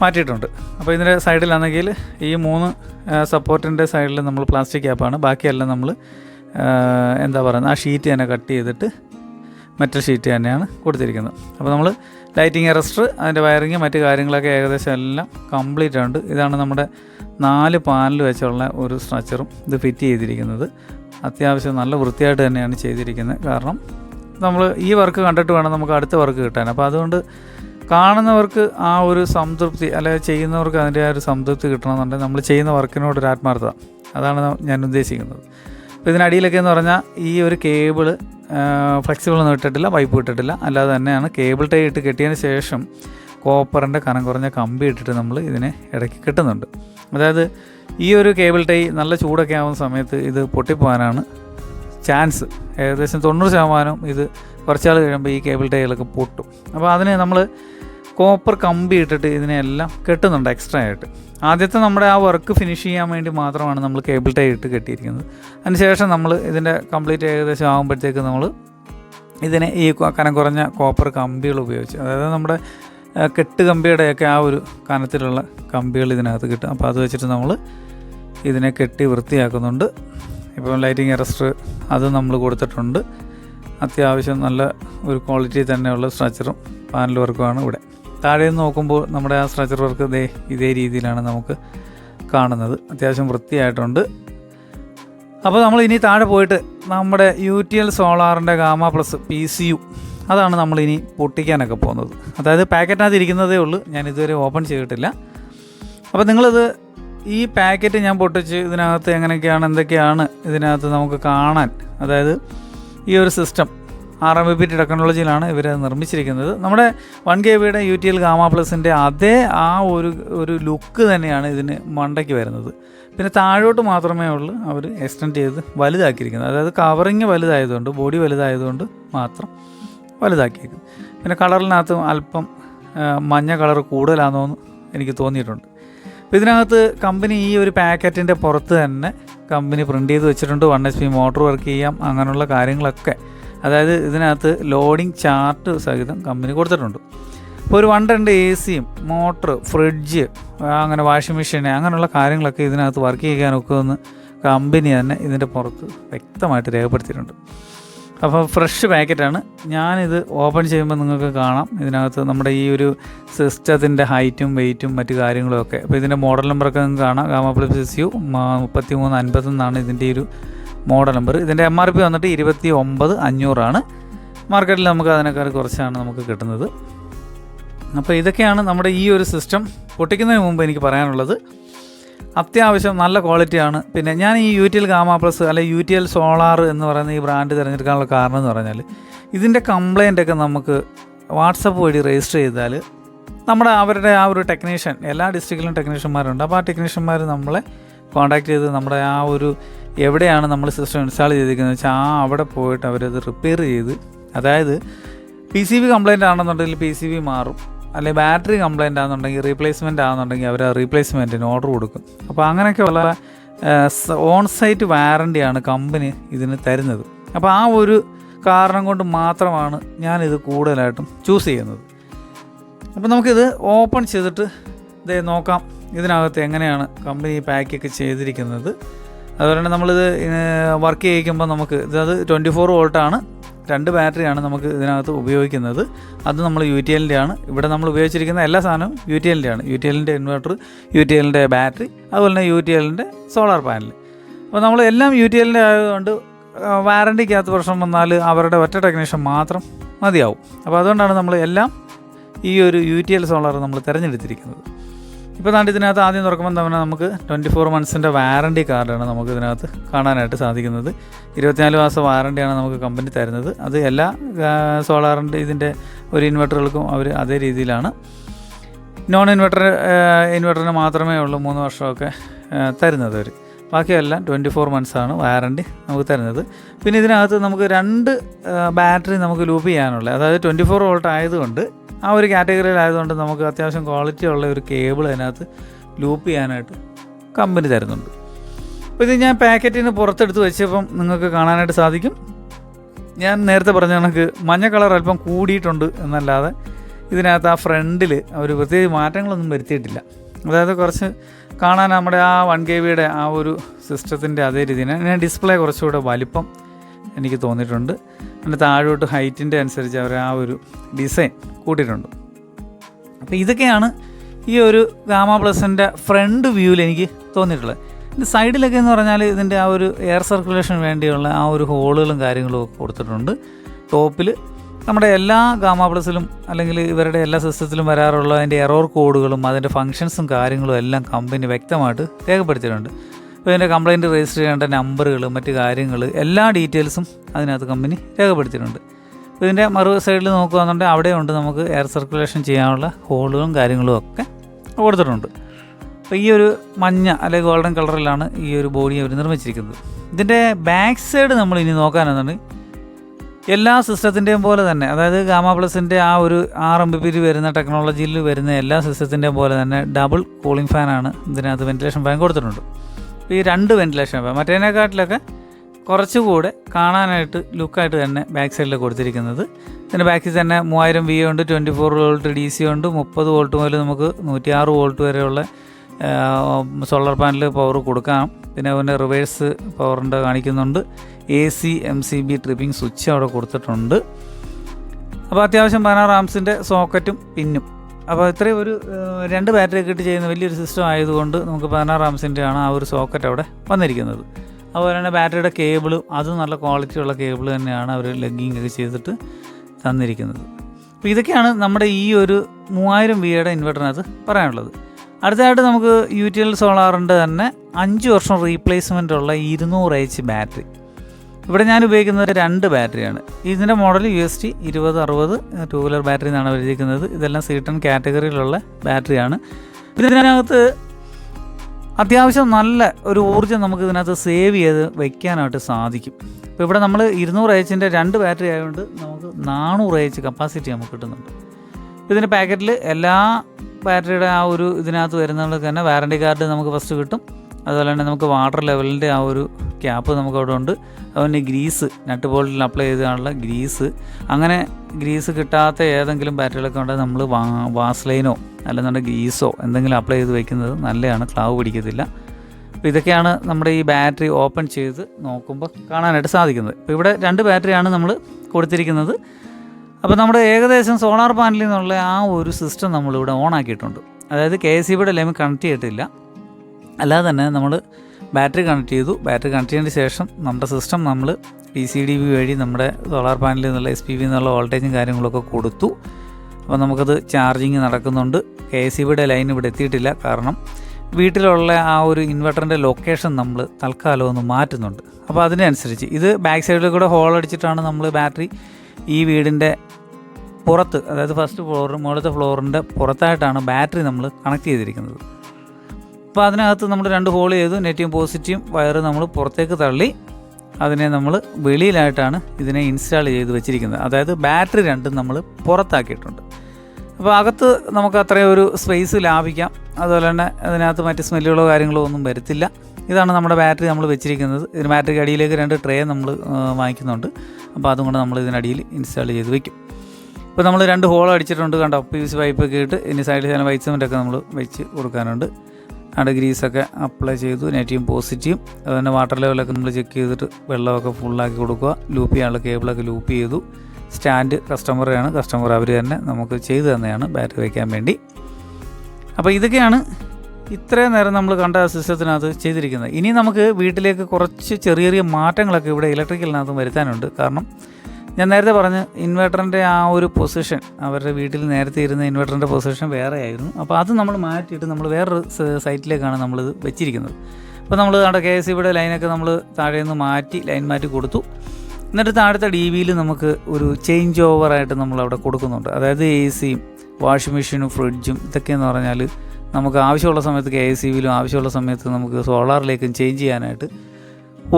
മാറ്റിയിട്ടുണ്ട്. അപ്പോൾ ഇതിന്റെ സൈഡിലാണെങ്കിൽ ഈ മൂന്ന് സപ്പോർട്ടിന്റെ സൈഡിൽ നമ്മൾ പ്ലാസ്റ്റിക് ക്യാപ്പാണ് ബാക്കിയെല്ലാം നമ്മൾ എന്താ പറയുന്നത് ആ ഷീറ്റ് തന്നെ കട്ട് ചെയ്തിട്ട് മെറ്റൽ ഷീറ്റ് തന്നെയാണ് കൊടുത്തിരിക്കുന്നത്. അപ്പോൾ നമ്മൾ ലൈറ്റിംഗ് അറസ്റ്റർ അതിന്റെ വയറിങ് മറ്റു കാര്യങ്ങളൊക്കെ ഏകദേശം എല്ലാം കംപ്ലീറ്റ് ഉണ്ട് ഇതാണ് നമ്മുടെ നാല് പാനൽ വെച്ചുള്ള ഒരു സ്ട്രക്ചറും ഇത് ഫിറ്റ് ചെയ്തിരിക്കുന്നത്. അത്യാവശ്യം നല്ല വൃത്തിയായിട്ട് തന്നെയാണ് ചെയ്തിരിക്കുന്നത്. കാരണം നമ്മൾ ഈ വർക്ക് കണ്ടിട്ട് വേണം നമുക്ക് അടുത്ത വർക്ക് കിട്ടാൻ. അപ്പോൾ അതുകൊണ്ട് കാണുന്നവർക്ക് ആ ഒരു സംതൃപ്തി അല്ലെങ്കിൽ ചെയ്യുന്നവർക്ക് അതിന്റെ ആ ഒരു സംതൃപ്തി കിട്ടണമെന്നുണ്ടെങ്കിൽ നമ്മൾ ചെയ്യുന്ന വർക്കിനോട് ഒരു ആത്മാർത്ഥത. അതാണ് ഞാൻ ഉദ്ദേശിക്കുന്നത്. അപ്പോൾ ഇതിനടിയിലൊക്കെ എന്ന് പറഞ്ഞാൽ ഈ ഒരു കേബിൾ ഫ്ലെക്സിബിൾ ഒന്നും ഇട്ടിട്ടില്ല പൈപ്പ് ഇട്ടിട്ടില്ല. അല്ലാതെ തന്നെയാണ് കേബിൾ ടൈ ഇട്ട് കെട്ടിയതിന് ശേഷം കോപ്പറിന്റെ കനം കുറഞ്ഞ കമ്പി ഇട്ടിട്ട് നമ്മൾ ഇതിനെ ഇടയ്ക്ക് കിട്ടുന്നുണ്ട്. അതായത് ഈ ഒരു കേബിൾ ടൈ നല്ല ചൂടൊക്കെ ആവുന്ന സമയത്ത് ഇത് പൊട്ടിപ്പോകാനാണ് ചാൻസ്. ഏകദേശം തൊണ്ണൂറ് ശതമാനം ഇത് കുറച്ചാൾ കഴിയുമ്പോൾ ഈ കേബിൾ ടൈകളൊക്കെ പൊട്ടും. അപ്പോൾ അതിന് നമ്മൾ കോപ്പർ കമ്പി ഇട്ടിട്ട് ഇതിനെല്ലാം കെട്ടുന്നുണ്ട് എക്സ്ട്രാ ആയിട്ട്. ആദ്യത്തെ നമ്മുടെ ആ വർക്ക് ഫിനിഷ് ചെയ്യാൻ വേണ്ടി മാത്രമാണ് നമ്മൾ കേബിൾ ടൈ ഇട്ട് കെട്ടിയിരിക്കുന്നത്. അതിനുശേഷം നമ്മൾ ഇതിന്റെ കംപ്ലീറ്റ് ഏകദേശം ആകുമ്പോഴത്തേക്ക് നമ്മൾ ഇതിനെ ഈ കനം കുറഞ്ഞ കോപ്പർ കമ്പികൾ ഉപയോഗിച്ച് അതായത് നമ്മുടെ കെട്ട് കമ്പിയുടെയൊക്കെ ആ ഒരു കനത്തിലുള്ള കമ്പികൾ ഇതിനകത്ത് കിട്ടും. അപ്പോൾ അത് വെച്ചിട്ട് നമ്മൾ ഇതിനെ കെട്ടി വൃത്തിയാക്കുന്നുണ്ട്. ഇപ്പം ലൈറ്റിംഗ് അറസ്റ്റർ അത് നമ്മൾ കൊടുത്തിട്ടുണ്ട്. അത്യാവശ്യം നല്ല ഒരു ക്വാളിറ്റി തന്നെയുള്ള സ്ട്രക്ചറും പാനൽ വർക്കുമാണ് ഇവിടെ. താഴെ നോക്കുമ്പോൾ നമ്മുടെ ആ സ്ട്രക്ചർ വർക്ക് ഇതേ ഇതേ രീതിയിലാണ് നമുക്ക് കാണുന്നത്. അത്യാവശ്യം വൃത്തിയായിട്ടുണ്ട്. അപ്പോൾ നമ്മൾ ഇനി താഴെ പോയിട്ട് നമ്മുടെ U T L സോളാറിന്റെ Gamma plus P C U അതാണ് നമ്മളിനി പൊട്ടിക്കാനൊക്കെ പോകുന്നത്. അതായത് പാക്കറ്റിനകത്ത് ഇരിക്കുന്നതേ ഉള്ളൂ. ഞാൻ ഇതുവരെ ഓപ്പൺ ചെയ്തിട്ടില്ല. അപ്പോൾ നിങ്ങളിത് ഈ പാക്കറ്റ് ഞാൻ പൊട്ടിച്ച് ഇതിനകത്ത് എങ്ങനെയൊക്കെയാണ് എന്തൊക്കെയാണ് ഇതിനകത്ത് നമുക്ക് കാണാൻ അതായത് ഈ ഒരു system R M B P ടെക്നോളജിയിലാണ് ഇവർ നിർമ്മിച്ചിരിക്കുന്നത്. നമ്മുടെ വൺ കെ ബിയുടെ യു ടി എൽ ഗാമ പ്ലസിന്റെ അതേ ആ ഒരു ഒരു ലുക്ക് തന്നെയാണ് ഇതിന് മണ്ടയ്ക്ക് വരുന്നത്. പിന്നെ താഴോട്ട് മാത്രമേ ഉള്ളൂ അവർ എക്സ്റ്റെൻഡ് ചെയ്ത് വലുതാക്കിയിരിക്കുന്നത്. അതായത് കവറിങ് വലുതായതുകൊണ്ട് ബോഡി വലുതായതുകൊണ്ട് മാത്രം വലുതാക്കിയേക്കും പിന്നെ കളറിനകത്ത് അല്പം മഞ്ഞ കളർ കൂടുതലാണെന്ന് എനിക്ക് തോന്നിയിട്ടുണ്ട്. അപ്പോൾ ഇതിനകത്ത് കമ്പനി ഈ ഒരു പാക്കറ്റിന്റെ പുറത്ത് തന്നെ കമ്പനി പ്രിന്റ് ചെയ്ത് വെച്ചിട്ടുണ്ട്. One H P motor work ചെയ്യാം അങ്ങനെയുള്ള കാര്യങ്ങളൊക്കെ. അതായത് ഇതിനകത്ത് ലോഡിംഗ് ചാർട്ട് സഹിതം കമ്പനി കൊടുത്തിട്ടുണ്ട്. അപ്പോൾ ഒരു വൺ രണ്ട് എ സിയും മോട്ടർ ഫ്രിഡ്ജ് അങ്ങനെ വാഷിംഗ് മെഷീൻ അങ്ങനെയുള്ള കാര്യങ്ങളൊക്കെ ഇതിനകത്ത് വർക്ക് ചെയ്യാനൊക്കെ ഒന്ന് കമ്പനി തന്നെ ഇതിന്റെ പുറത്ത് വ്യക്തമായിട്ട് രേഖപ്പെടുത്തിയിട്ടുണ്ട്. അപ്പോൾ ഫ്രഷ് പാക്കറ്റാണ് ഞാനിത് ഓപ്പൺ ചെയ്യുമ്പോൾ നിങ്ങൾക്ക് കാണാം. ഇതിനകത്ത് നമ്മുടെ ഈ ഒരു സിസ്റ്റത്തിന്റെ ഹൈറ്റും വെയിറ്റും മറ്റു കാര്യങ്ങളും ഒക്കെ. അപ്പോൾ ഇതിന്റെ മോഡൽ നമ്പറൊക്കെ നിങ്ങൾക്ക് കാണാം. ഗാമ പ്ലസ് എസ് യു മുപ്പത്തി മൂന്ന് അൻപത്തൊന്നാണ് ഇതിന്റെ ഒരു മോഡൽ നമ്പർ ഇതിന്റെ എം ആർ പി വന്നിട്ട് ഇരുപത്തി ഒമ്പത് അഞ്ഞൂറാണ്. മാർക്കറ്റിൽ നമുക്ക് അതിനേക്കാൾ കുറച്ചാണ് നമുക്ക് കിട്ടുന്നത്. അപ്പോൾ ഇതൊക്കെയാണ് നമ്മുടെ ഈ ഒരു സിസ്റ്റം പൊട്ടിക്കുന്നതിന് മുമ്പ് എനിക്ക് പറയാനുള്ളത്. അത്യാവശ്യം നല്ല ക്വാളിറ്റിയാണ് പിന്നെ ഞാൻ ഈ U T L Gamma plus അല്ലെ യു ടി എൽ സോളാർ എന്ന് പറയുന്ന ഈ ബ്രാൻഡ് തിരഞ്ഞെടുക്കാനുള്ള കാരണം എന്ന് പറഞ്ഞാൽ ഇതിന്റെ കംപ്ലൈന്റ് ഒക്കെ നമുക്ക് വാട്സപ്പ് വഴി രജിസ്റ്റർ ചെയ്താൽ നമ്മുടെ അവരുടെ ആ ഒരു ടെക്നീഷ്യൻ എല്ലാ ഡിസ്ട്രിക്റ്റിലും ടെക്നീഷ്യന്മാരുണ്ട് അപ്പോൾ ആ ടെക്നീഷ്യന്മാർ നമ്മളെ കോൺടാക്ട് ചെയ്ത് നമ്മുടെ ആ ഒരു എവിടെയാണ് നമ്മൾ സിസ്റ്റം ഇൻസ്റ്റാൾ ചെയ്തിരിക്കുന്നത് വെച്ചാൽ ആ അവിടെ പോയിട്ട് അവരത് റിപ്പയർ ചെയ്ത് അതായത് പി സി ബി കംപ്ലൈന്റ് ആണെന്നുണ്ടെങ്കിൽ പി സി ബി മാറും. അല്ലെങ്കിൽ ബാറ്ററി കംപ്ലൈന്റ് ആണെന്നുണ്ടെങ്കിൽ റീപ്ലേസ്മെന്റ് ആണെന്നുണ്ടെങ്കിൽ അവർ ആ റീപ്ലേസ്മെന്റിന് ഓർഡർ കൊടുക്കും. അപ്പോൾ അങ്ങനെയൊക്കെയുള്ള ഓൺ സൈറ്റ് വാറണ്ടിയാണ് കമ്പനി ഇതിന് തരുന്നത്. അപ്പോൾ ആ ഒരു കാരണം കൊണ്ട് മാത്രമാണ് ഞാനിത് കൂടുതലായിട്ടും ചൂസ് ചെയ്യുന്നത്. അപ്പോൾ നമുക്കിത് ഓപ്പൺ ചെയ്തിട്ട് ഇതേ നോക്കാം ഇതിനകത്ത് എങ്ങനെയാണ് കമ്പനി പാക്കൊക്കെ ചെയ്തിരിക്കുന്നത്. അതുപോലെ തന്നെ നമ്മളിത് വർക്ക് ചെയ്യിക്കുമ്പോൾ നമുക്ക് ഇത് ട്വന്റി ഫോർ വോൾട്ടാണ് രണ്ട് ബാറ്ററിയാണ് നമുക്ക് ഇതിനകത്ത് ഉപയോഗിക്കുന്നത്. അത് നമ്മൾ യു ടി എല്ലിന്റെ ആണ് ഇവിടെ നമ്മൾ ഉപയോഗിച്ചിരിക്കുന്ന എല്ലാ സാധനവും യു ടി എല്ലിന്റെ ആണ് യു ടി എല്ലിന്റെ ഇൻവെർട്ടർ യു ടി എല്ലിന്റെ ബാറ്ററി അതുപോലെ തന്നെ യു ടി എല്ലിന്റെ സോളാർ പാനൽ അപ്പോൾ നമ്മൾ എല്ലാം യു ടി എല്ലിന്റെ ആയതുകൊണ്ട് വാറണ്ടിക്കകത്ത് പ്രശ്നം വന്നാൽ അവരുടെ ഒറ്റ ടെക്നീഷ്യൻ മാത്രം മതിയാവും. അപ്പോൾ അതുകൊണ്ടാണ് നമ്മൾ എല്ലാം ഈ ഒരു യു ടി എൽ സോളാർ നമ്മൾ തിരഞ്ഞെടുത്തിരിക്കുന്നത്. ഇപ്പോൾ താണ്ട് ഇതിനകത്ത് ആദ്യം തുറക്കുമ്പോൾ തന്നെ നമുക്ക് ട്വന്റി ഫോർ മന്ത്സിന്റെ വാറണ്ടി കാർഡാണ് നമുക്ക് ഇതിനകത്ത് കാണാനായിട്ട് സാധിക്കുന്നത്. ഇരുപത്തിനാല് മാസം വാറണ്ടിയാണ് നമുക്ക് കമ്പനി തരുന്നത്. അത് എല്ലാ സോളാറിന്റെ ഇതിന്റെ ഒരു ഇൻവെർട്ടറുകൾക്കും അവർ അതേ രീതിയിലാണ്. നോൺ ഇൻവെർട്ടർ ഇൻവെർട്ടറിന് മാത്രമേ ഉള്ളൂ മൂന്ന് വർഷമൊക്കെ തരുന്നത് അവർ ബാക്കിയെല്ലാം ട്വന്റി ഫോർ മന്ത്സാണ് വാറണ്ടി നമുക്ക് തരുന്നത്. പിന്നെ ഇതിനകത്ത് നമുക്ക് രണ്ട് ബാറ്ററി നമുക്ക് ലൂപ്പ് ചെയ്യാനുള്ളത്. അതായത് ട്വന്റി ഫോർ വോൾട്ട് ആയതുകൊണ്ട് ആ ഒരു കാറ്റഗറിയിൽ ആയതുകൊണ്ട് നമുക്ക് അത്യാവശ്യം ക്വാളിറ്റി ഉള്ള ഒരു കേബിൾ അതിനകത്ത് ലൂപ്പ് ചെയ്യാനായിട്ട് കമ്പനി തരുന്നുണ്ട്. അപ്പോൾ ഇത് ഞാൻ പാക്കറ്റിന് പുറത്തെടുത്ത് വെച്ചപ്പം നിങ്ങൾക്ക് കാണാനായിട്ട് സാധിക്കും. ഞാൻ നേരത്തെ പറഞ്ഞ കണക്ക് മഞ്ഞ കളർ അല്പം കൂടിയിട്ടുണ്ട് എന്നല്ലാതെ ഇതിനകത്ത് ആ ഫ്രണ്ടിൽ അവർ പ്രത്യേകിച്ച് മാറ്റങ്ങളൊന്നും വരുത്തിയിട്ടില്ല. അതായത് കുറച്ച് കാണാൻ നമ്മുടെ ആ വൺ കെ വിയുടെ ആ ഒരു സിസ്റ്റത്തിന്റെ അതേ രീതിയിൽ ഞാൻ ഡിസ്പ്ലേ കുറച്ചുകൂടെ വലിപ്പം എനിക്ക് തോന്നിയിട്ടുണ്ട്. അതിന്റെ താഴോട്ട് ഹൈറ്റിന്റെ അനുസരിച്ച് അവർ ആ ഒരു ഡിസൈൻ കൂട്ടിയിട്ടുണ്ട്. അപ്പോൾ ഇതൊക്കെയാണ് ഈ ഒരു ഗാമ പ്ലസിന്റെ ഫ്രണ്ട് വ്യൂവിൽ എനിക്ക് തോന്നിയിട്ടുള്ളത്. ഇതിന്റെ സൈഡിലൊക്കെ എന്ന് പറഞ്ഞാൽ ഇതിന്റെ ആ ഒരു എയർ സർക്കുലേഷൻ വേണ്ടിയുള്ള ആ ഒരു ഹോളുകളും കാര്യങ്ങളും ഒക്കെ കൊടുത്തിട്ടുണ്ട്. ടോപ്പിൽ നമ്മുടെ എല്ലാ ഗാമ പ്ലസിലും അല്ലെങ്കിൽ ഇവരുടെ എല്ലാ സിസ്റ്റത്തിലും വരാറുള്ള അതിന്റെ എറോർ കോഡുകളും അതിന്റെ ഫങ്ഷൻസും കാര്യങ്ങളും എല്ലാം കമ്പനി വ്യക്തമായിട്ട് രേഖപ്പെടുത്തിയിട്ടുണ്ട്. അപ്പോൾ ഇതിന്റെ കംപ്ലയിന്റ് രജിസ്റ്റർ ചെയ്യേണ്ട നമ്പറുകൾ മറ്റ് കാര്യങ്ങൾ എല്ലാ ഡീറ്റെയിൽസും അതിനകത്ത് കമ്പനി രേഖപ്പെടുത്തിയിട്ടുണ്ട്. ഇതിന്റെ മറു സൈഡിൽ നോക്കുകയാണെന്നുണ്ടെങ്കിൽ അവിടെയുണ്ട് നമുക്ക് എയർ സർക്കുലേഷൻ ചെയ്യാനുള്ള ഹോളുകളും കാര്യങ്ങളും ഒക്കെ കൊടുത്തിട്ടുണ്ട്. അപ്പോൾ ഈ ഒരു മഞ്ഞ അല്ലെങ്കിൽ ഗോൾഡൻ കളറിലാണ് ഈ ഒരു ബോഡി അവർ നിർമ്മിച്ചിരിക്കുന്നത്. ഇതിന്റെ ബാക്ക് സൈഡ് നമ്മൾ ഇനി നോക്കാനെന്നുണ്ടെങ്കിൽ എല്ലാ സിസ്റ്റത്തിന്റെയും പോലെ തന്നെ അതായത് ഗാമ പ്ലസിന്റെ ആ ഒരു ആർ എം ബി പിയിൽ വരുന്ന ടെക്നോളജിയിൽ വരുന്ന എല്ലാ സിസ്റ്റത്തിന്റെയും പോലെ തന്നെ ഡബിൾ കൂളിംഗ് ഫാനാണ് ഇതിനകത്ത് വെന്റിലേഷൻ ഫാൻ കൊടുത്തിട്ടുണ്ട്. ഈ രണ്ട് വെന്റിലേഷൻ ഫാൻ മറ്റേതിനെക്കാട്ടിലൊക്കെ കുറച്ചുകൂടെ കാണാനായിട്ട് ലുക്കായിട്ട് തന്നെ ബാക്ക് സൈഡിൽ കൊടുത്തിരിക്കുന്നത്. ഇതിന്റെ ബാക്കിൽ തന്നെ മൂവായിരം വി ഉണ്ട് twenty four volt D C ഉണ്ട് മുപ്പത് വോൾട്ട് മുതൽ നമുക്ക് നൂറ്റിയാറ് വോൾട്ട് വരെയുള്ള സോളാർ പാനൽ പവർ കൊടുക്കാം. പിന്നെ അതിന്റെ റിവേഴ്സ് പവറിന്റെ കാണിക്കുന്നുണ്ട്. A C M C B tripping switch അവിടെ കൊടുത്തിട്ടുണ്ട്. അപ്പോൾ അത്യാവശ്യം പതിനാറ് ആംസിന്റെ സോക്കറ്റും പിന്നും. അപ്പോൾ ഇത്രയും ഒരു രണ്ട് ബാറ്ററി ഒക്കെ ഇട്ട് ചെയ്യുന്ന വലിയൊരു സിസ്റ്റം ആയതുകൊണ്ട് നമുക്ക് പതിനാറ് ആംസിന്റെ ആണ് ആ ഒരു സോക്കറ്റ് അവിടെ വന്നിരിക്കുന്നത്. അതുപോലെ തന്നെ ബാറ്ററിയുടെ കേബിളും അതും നല്ല ക്വാളിറ്റി ഉള്ള കേബിൾ തന്നെയാണ് അവർ ലെഗിങ് ഒക്കെ ചെയ്തിട്ട് തന്നിരിക്കുന്നത്. അപ്പോൾ ഇതൊക്കെയാണ് നമ്മുടെ ഈ ഒരു മൂവായിരം വിയുടെ ഇൻവെർട്ടറിനകത്ത് പറയാനുള്ളത്. അടുത്തതായിട്ട് നമുക്ക് യു ടി എൽ സോളാറിന്റെ തന്നെ അഞ്ച് വർഷം റീപ്ലേസ്മെന്റ് ഉള്ള ഇരുന്നൂറ് എച്ച് ബാറ്ററി. ഇവിടെ ഞാൻ ഉപയോഗിക്കുന്നത് രണ്ട് ബാറ്ററിയാണ്. ഇതിന്റെ മോഡൽ യു എസ് ടി ഇരുപത് അറുപത് ടൂ വീലർ ബാറ്ററി എന്നാണ് വിചാരിക്കുന്നത് ഇതെല്ലാം സി ടെൻ കാറ്റഗറിയിലുള്ള ബാറ്ററിയാണ് പിന്നെ ഇതിനകത്ത് അത്യാവശ്യം നല്ല ഒരു ഊർജം നമുക്ക് ഇതിനകത്ത് സേവ് ചെയ്ത് വെക്കാനായിട്ട് സാധിക്കും. ഇപ്പോൾ ഇവിടെ നമ്മൾ ഇരുന്നൂറ് എച്ചിന്റെ രണ്ട് ബാറ്ററി ആയതുകൊണ്ട് നമുക്ക് നാനൂറ് എച്ച് കപ്പാസിറ്റി നമുക്ക് കിട്ടുന്നുണ്ട്. ഇതിന്റെ പാക്കറ്റിൽ എല്ലാ ബാറ്ററിയുടെ ആ ഒരു ഇതിനകത്ത് വരുന്നവർക്ക് തന്നെ വാറണ്ടി കാർഡ് നമുക്ക് ഫസ്റ്റ് കിട്ടും. അതുപോലെ തന്നെ നമുക്ക് വാട്ടർ ലെവലിന്റെ ആ ഒരു ക്യാപ്പ് നമുക്ക് അവിടെ ഉണ്ട് അതുപോലെ ഗ്രീസ് നട്ട് ബോൾട്ടിൽ അപ്ലൈ ചെയ്താനുള്ള ഗ്രീസ്. അങ്ങനെ ഗ്രീസ് കിട്ടാത്ത ഏതെങ്കിലും ബാറ്ററികളൊക്കെ ഉണ്ടെങ്കിൽ നമ്മൾ വാ വാസ്ലൈനോ അല്ലെന്നുണ്ടെങ്കിൽ ഗ്രീസോ എന്തെങ്കിലും അപ്ലൈ ചെയ്ത് വെക്കുന്നത് നല്ലതാണ് ക്ലാവ് പിടിക്കത്തില്ല. അപ്പോൾ ഇതൊക്കെയാണ് നമ്മുടെ ഈ ബാറ്ററി ഓപ്പൺ ചെയ്ത് നോക്കുമ്പോൾ കാണാനായിട്ട് സാധിക്കുന്നത്. ഇപ്പോൾ ഇവിടെ രണ്ട് ബാറ്ററിയാണ് നമ്മൾ കൊടുത്തിരിക്കുന്നത്. അപ്പോൾ നമ്മുടെ ഏകദേശം സോളാർ പാനലിൽ നിന്നുള്ള ആ ഒരു സിസ്റ്റം നമ്മളിവിടെ ഓൺ ആക്കിയിട്ടുണ്ട്. അതായത് കെ എസ് സിബിയുടെ ലൈമ് കണക്ട് ചെയ്തിട്ടില്ല. അല്ലാതെ തന്നെ നമ്മൾ ബാറ്ററി കണക്ട് ചെയ്തു. ബാറ്ററി കണക്ട് ചെയ്തതിന് ശേഷം നമ്മുടെ സിസ്റ്റം നമ്മൾ പി സി ഡി ബി വഴി നമ്മുടെ സോളാർ പാനലിൽ നിന്നുള്ള എസ് പി ബി എന്നുള്ള വോൾട്ടേജും കാര്യങ്ങളൊക്കെ കൊടുത്തു. അപ്പോൾ നമുക്കത് ചാർജിങ് നടക്കുന്നുണ്ട്. കെ എസ് സിബിയുടെ ലൈൻ ഇവിടെ എത്തിയിട്ടില്ല. കാരണം വീട്ടിലുള്ള ആ ഒരു ഇൻവെർട്ടറിന്റെ ലൊക്കേഷൻ നമ്മൾ തൽക്കാലം ഒന്ന് മാറ്റുന്നുണ്ട്. അപ്പോൾ അതിനനുസരിച്ച് ഇത് ബാക്ക് സൈഡിൽ കൂടെ ഹോൾ അടിച്ചിട്ടാണ് നമ്മൾ ബാറ്ററി ഈ വീടിന്റെ പുറത്ത് അതായത് ഫസ്റ്റ് ഫ്ലോർ മുകളിലത്തെ ഫ്ലോറിന്റെ പുറത്തായിട്ടാണ് ബാറ്ററി നമ്മൾ കണക്ട് ചെയ്തിരിക്കുന്നത്. അപ്പോൾ അതിനകത്ത് നമ്മൾ രണ്ട് ഹോൾ ചെയ്തു. നെറ്റിയും പോസിറ്റീവും വയർ നമ്മൾ പുറത്തേക്ക് തള്ളി. അതിനെ നമ്മൾ വെളിയിലായിട്ടാണ് ഇതിനെ ഇൻസ്റ്റാൾ ചെയ്ത് വെച്ചിരിക്കുന്നത്. അതായത് ബാറ്ററി രണ്ടും നമ്മൾ പുറത്താക്കിയിട്ടുണ്ട്. അപ്പോൾ അകത്ത് നമുക്ക് അത്രയും ഒരു സ്പേസ് ലാഭിക്കാം. അതുപോലെ തന്നെ അതിനകത്ത് മറ്റ് സ്മെല്ലുകളോ കാര്യങ്ങളോ ഒന്നും വരത്തില്ല. ഇതാണ് നമ്മുടെ ബാറ്ററി നമ്മൾ വെച്ചിരിക്കുന്നത്. ഇതിന് ബാറ്ററിക്ക് അടിയിലേക്ക് രണ്ട് ട്രേ നമ്മൾ വാങ്ങിക്കുന്നുണ്ട്. അപ്പോൾ അതും കൊണ്ട് നമ്മൾ ഇതിനടിയിൽ ഇൻസ്റ്റാൾ ചെയ്ത് വെക്കും. ഇപ്പോൾ നമ്മൾ രണ്ട് ഹോൾ അടിച്ചിട്ടുണ്ട്. കണ്ടോ? പി വി സി പൈപ്പൊക്കെ ഇട്ട്. ഇനി സൈഡിൽ ചില വൈറ്റ് സിമെന്റൊക്കെ നമ്മൾ വെച്ച് കൊടുക്കാനുണ്ട്. അവിടെ ഗ്രീസൊക്കെ അപ്ലൈ ചെയ്തു നെഗറ്റീവും പോസിറ്റീവും. അതുതന്നെ വാട്ടർ ലെവലൊക്കെ നമ്മൾ ചെക്ക് ചെയ്തിട്ട് വെള്ളമൊക്കെ ഫുള്ളാക്കി കൊടുക്കുക. ലൂപ്പ് ചെയ്യാനുള്ള കേബിളൊക്കെ ലൂപ്പ് ചെയ്തു. സ്റ്റാൻഡ് കസ്റ്റമറാണ് കസ്റ്റമർ അവർ തന്നെ നമുക്ക് ചെയ്തു തന്നെയാണ് ബാറ്ററി വയ്ക്കാൻ വേണ്ടി. അപ്പോൾ ഇതൊക്കെയാണ് ഇത്രയും നേരം നമ്മൾ കണ്ട സിസ്റ്റത്തിനകത്ത് ചെയ്തിരിക്കുന്നത്. ഇനി നമുക്ക് വീട്ടിലേക്ക് കുറച്ച് ചെറിയ ചെറിയ മാറ്റങ്ങളൊക്കെ ഇവിടെ ഇലക്ട്രിക്കലിനകത്ത് വരുത്താനുണ്ട്. കാരണം ഞാൻ നേരത്തെ പറഞ്ഞ ഇൻവെർട്ടറിന്റെ ആ ഒരു പൊസിഷൻ അവരുടെ വീട്ടിൽ നേരത്തെ ഇരുന്ന ഇൻവെർട്ടറിന്റെ പൊസിഷൻ വേറെ ആയിരുന്നു അപ്പോൾ അത് നമ്മൾ മാറ്റിയിട്ട് നമ്മൾ വേറൊരു സൈറ്റിലേക്കാണ് നമ്മളിത് വെച്ചിരിക്കുന്നത്. അപ്പോൾ നമ്മൾ അവിടെ കെ എസ് സിയുടെ ലൈനൊക്കെ നമ്മൾ താഴെ നിന്ന് മാറ്റി ലൈൻ മാറ്റി കൊടുത്തു. എന്നിട്ട് താഴത്തെ ഡി വിയിൽ നമുക്ക് ഒരു ചേഞ്ച് ഓവറായിട്ട് നമ്മൾ അവിടെ കൊടുക്കുന്നുണ്ട്. അതായത് എ സിയും വാഷിംഗ് മെഷീനും ഫ്രിഡ്ജും ഇതൊക്കെയെന്ന് പറഞ്ഞാൽ നമുക്ക് ആവശ്യമുള്ള സമയത്ത് കെ എസ് സി വിയിലും ആവശ്യമുള്ള സമയത്ത് നമുക്ക് സോളാറിലേക്കും ചേഞ്ച് ചെയ്യാനായിട്ട്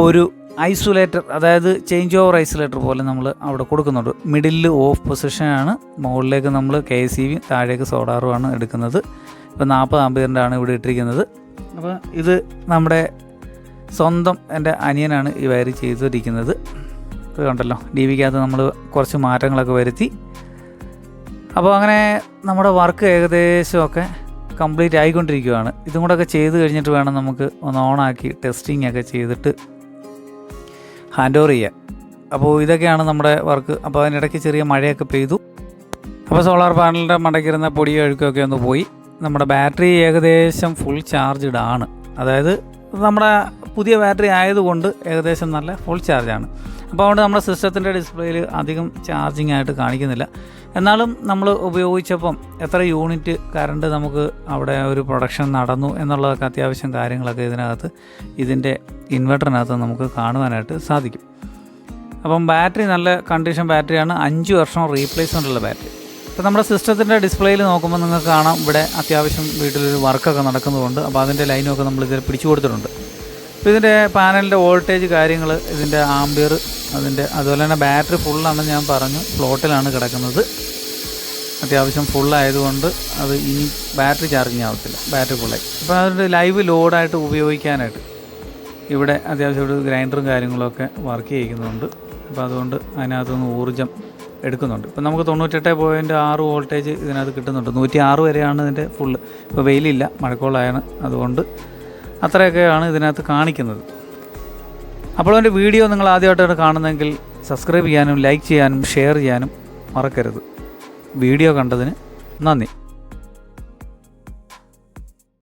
ഒരു ഐസൊലേറ്റർ അതായത് ചേഞ്ച് ഓവർ ഐസൊലേറ്റർ പോലെ നമ്മൾ അവിടെ കൊടുക്കുന്നുണ്ട്. മിഡിലിൽ ഓഫ് പൊസിഷനാണ് മുകളിലേക്ക് നമ്മൾ കെ സി വിയും താഴേക്ക് സോഡാറുമാണ് എടുക്കുന്നത്. ഇപ്പോൾ നാൽപ്പത് ആമ്പയറിന്റെ ആണ് ഇവിടെ ഇട്ടിരിക്കുന്നത്. അപ്പോൾ ഇത് നമ്മുടെ സ്വന്തം എന്റെ അനിയനാണ് ഈ വയർ ചെയ്തിരിക്കുന്നത് ഇത് കണ്ടല്ലോ ഡി വിക്കകത്ത് നമ്മൾ കുറച്ച് മാറ്റങ്ങളൊക്കെ വരുത്തി. അപ്പോൾ അങ്ങനെ നമ്മുടെ വർക്ക് ഏകദേശമൊക്കെ കംപ്ലീറ്റ് ആയിക്കൊണ്ടിരിക്കുകയാണ് ഇതും കൂടെ ഒക്കെ ചെയ്ത് കഴിഞ്ഞിട്ട് വേണം നമുക്ക് ഒന്ന് ഓണാക്കി ടെസ്റ്റിംഗ് ഒക്കെ ചെയ്തിട്ട് ഹാൻഡ് ഓവർ ചെയ്യാൻ. അപ്പോൾ ഇതൊക്കെയാണ് നമ്മുടെ വർക്ക്. അപ്പോൾ അതിനിടയ്ക്ക് ചെറിയ മഴയൊക്കെ പെയ്തു. അപ്പോൾ സോളാർ പാനലിന്റെ മടക്കിരുന്ന പൊടിയോ അഴുക്കൊക്കെ ഒന്ന് പോയി. നമ്മുടെ ബാറ്ററി ഏകദേശം ഫുൾ ചാർജ്ഡ് ആണ്. അതായത് നമ്മുടെ പുതിയ ബാറ്ററി ആയതുകൊണ്ട് ഏകദേശം നല്ല ഫുൾ ചാർജാണ് അപ്പോൾ അതുകൊണ്ട് നമ്മുടെ സിസ്റ്റത്തിന്റെ ഡിസ്പ്ലേയിൽ അധികം ചാർജിങ് ആയിട്ട് കാണിക്കുന്നില്ല. എന്നാലും നമ്മൾ ഉപയോഗിച്ചപ്പം എത്ര യൂണിറ്റ് കറണ്ട് നമുക്ക് അവിടെ ഒരു പ്രൊഡക്ഷൻ നടന്നു എന്നുള്ളതൊക്കെ അത്യാവശ്യം കാര്യങ്ങളൊക്കെ ഇതിനകത്ത് ഇതിന്റെ ഇൻവെർട്ടറിനകത്ത് നമുക്ക് കാണുവാനായിട്ട് സാധിക്കും. അപ്പം ബാറ്ററി നല്ല കണ്ടീഷൻ ബാറ്ററിയാണ് അഞ്ച് വർഷം റീപ്ലേസ്മെന്റ് ഉള്ള ബാറ്ററി ഇപ്പോൾ നമ്മുടെ സിസ്റ്റത്തിന്റെ ഡിസ്പ്ലേയിൽ നോക്കുമ്പോൾ നിങ്ങൾക്ക് കാണാം. ഇവിടെ അത്യാവശ്യം വീട്ടിലൊരു വർക്കൊക്കെ നടക്കുന്നതുകൊണ്ട്. അപ്പോൾ അതിന്റെ ലൈനൊക്കെ നമ്മൾ ഇതിൽ പിടിച്ചു കൊടുത്തിട്ടുണ്ട്. അപ്പോൾ ഇതിന്റെ പാനലിന്റെ വോൾട്ടേജ് കാര്യങ്ങൾ ഇതിന്റെ ആംബിയർ അതിന്റെ അതുപോലെ തന്നെ ബാറ്ററി ഫുള്ളാണെന്ന് ഞാൻ പറഞ്ഞു. ഫ്ലോട്ടിലാണ് കിടക്കുന്നത്. അത്യാവശ്യം ഫുള്ളായതുകൊണ്ട് അത് ഇനി ബാറ്ററി ചാർജിങ് ആവത്തില്ല. ബാറ്ററി ഫുള്ളായി. അപ്പോൾ അതിന്റെ ലൈവ് ലോഡായിട്ട് ഉപയോഗിക്കാനായിട്ട് ഇവിടെ അത്യാവശ്യം ഒരു ഗ്രൈൻഡറും കാര്യങ്ങളൊക്കെ വർക്ക് ചെയ്യിക്കുന്നുണ്ട്. അപ്പോൾ അതുകൊണ്ട് അതിനകത്തുനിന്ന് ഊർജം എടുക്കുന്നുണ്ട്. ഇപ്പം നമുക്ക് തൊണ്ണൂറ്റെട്ട് പോയിന്റ് ആറ് വോൾട്ടേജ് ഇതിനകത്ത് കിട്ടുന്നുണ്ട്. നൂറ്റി ആറ് വരെയാണ് ഇതിന്റെ ഫുള്ള്. ഇപ്പോൾ വെയിലില്ല മഴക്കോളായാണ് അതുകൊണ്ട് അത്രയൊക്കെയാണ് ഇതിനകത്ത് കാണിക്കുന്നത്. അപ്പോൾ എന്റെ വീഡിയോ നിങ്ങൾ ആദ്യമായിട്ടാണ് കാണുന്നതെങ്കിൽ സബ്സ്ക്രൈബ് ചെയ്യാനും ലൈക്ക് ചെയ്യാനും ഷെയർ ചെയ്യാനും മറക്കരുത്. വീഡിയോ കണ്ടതിന് നന്ദി.